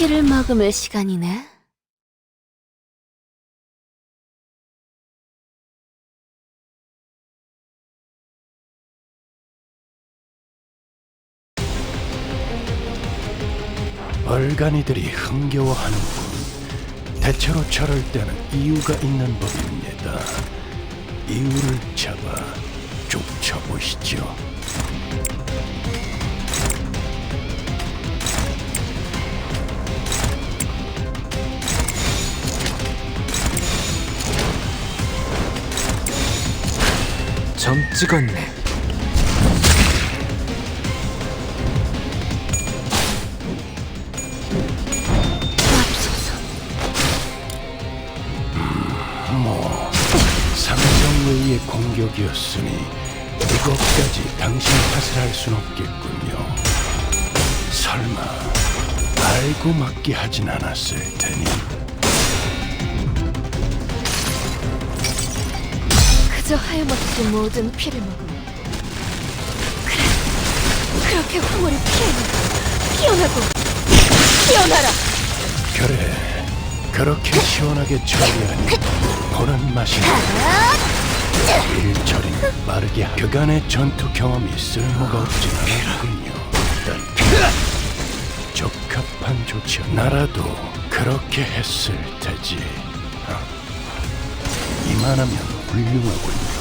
피를 머금을 시간이네. 얼간이들이 흥겨워하는군. 대체로 저럴 때는 이유가 있는 법입니다. 이유를 잡아 쫓아보시죠. 점 찍었네. 뭐 삼성의의 공격이었으니 이것까지 당신 탓을 할 순 없겠군요. 설마 알고 맞게 하진 않았을 테니 그저 하염없이 모든 피를 먹음. 그래, 그렇게 황홀히 피해나가, 피어나고, 피어나라! 그래 그렇게 시원하게 처리하니 보는 맛이 일처리 빠르게 하- 그간의 전투 경험이 쓸모가 없진 않았군요. 일단 적합한 조치 나라도 그렇게 했을 테지. 아, 이만하면 훌륭하군요.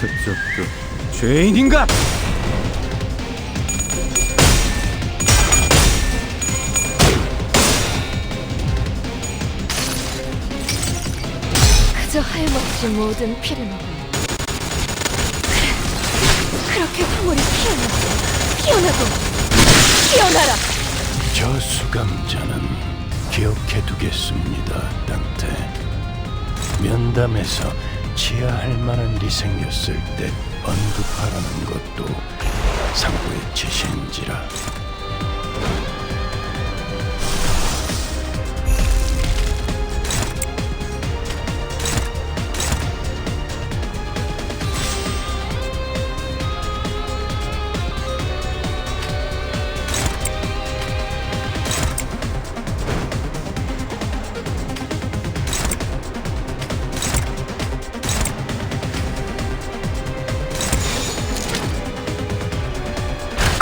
그쪽도 죄인인가? 그저 하염없이 모든 피를 먹음. 그래, 그렇게 황홀히 피어나고, 피어나고, 피어나라! 저 수감자는 기억해 두겠습니다, 땅태. 면담에서 치하할 만한 일이 생겼을 때 언급하라는 것도 상부의 지시인지라.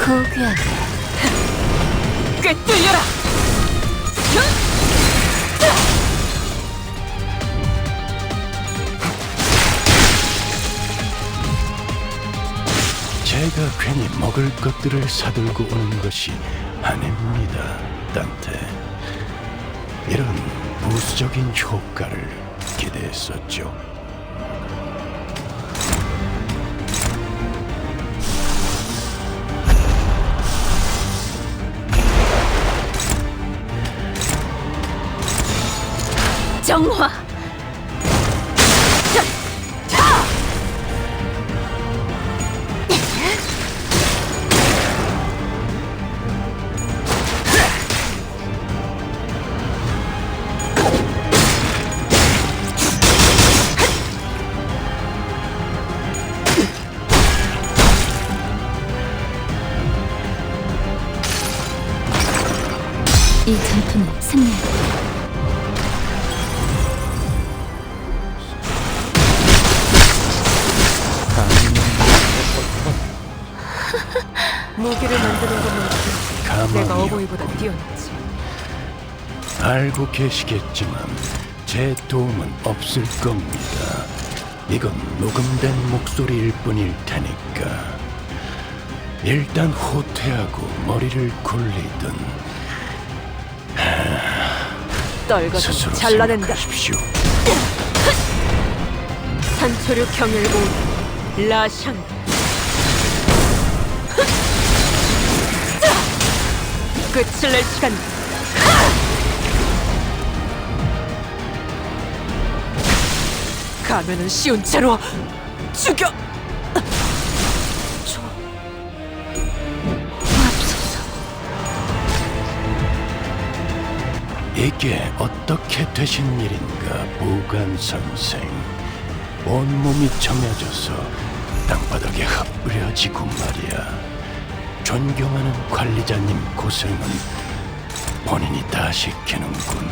고귀하게. 꿰뚫려라! 제가 괜히 먹을 것들을 사들고 오는 것이 아닙니다, 땅태. 이런 부수적인 효과를 기대했었죠. 정화! 무기를 만드는 것만큼 내가 가만히 어버이보다 뛰어났지. 알고 계시겠지만 제 도움은 없을 겁니다. 이건 녹음된 목소리일 뿐일 테니까. 일단 호퇴하고 머리를 굴리든 떨거든 스스로 잘라낸다. 생각하십시오. 산초류 경일고 라샹. 끝을 낼 시간. 가면은 쉬운 채로 죽여. 이게 어떻게 되신 일인가, 무관 선생. 온몸이 정해져서 땅바닥에 흩뿌려지고 말이야. 존경하는 관리자님 고생은 본인이 다 시키는군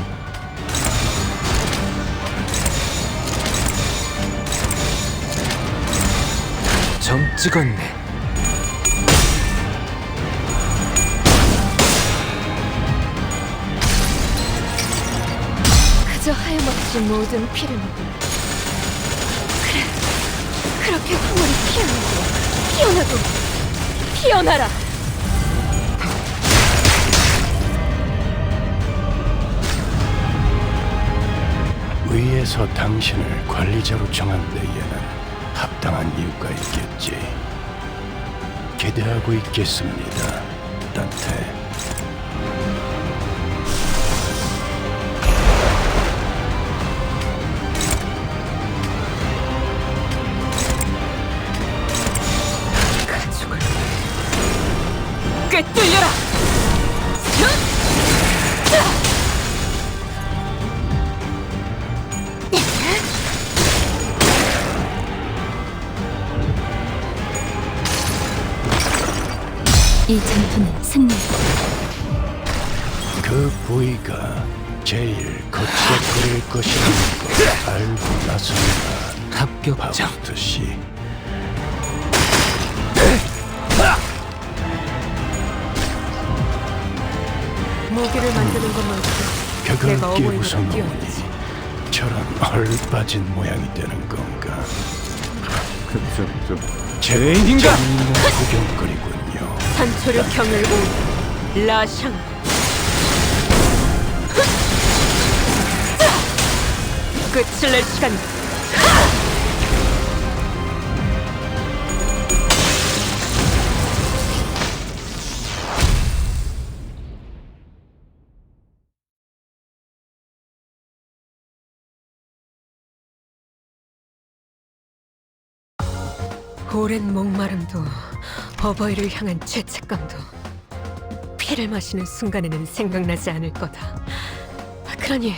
점 찍었네. 그저 하염없이 모든 피를 먹은 그래 그렇게 후물이 피어나고 피어나고 피어나라 위에서 당신을 관리자로 정한 데에는 합당한 이유가 있겠지. 기대하고 있겠습니다 단테 이 전투는 승리. 그 부위가 제일 거칠거릴 것이라는 걸 알고 나서는 합격점. 바우스시 모기를 만드는 것만큼 벽을 내가 어머니보다 뛰어나지 저런 얼 빠진 모양이 되는 건가 죄인인가? 재밌는 구경거리군요 산초류 경을 온 라샹. 끝을 낼 시간이다 오랜 목마름도 어버이를 향한 죄책감도 피를 마시는 순간에는 생각나지 않을 거다. 그러니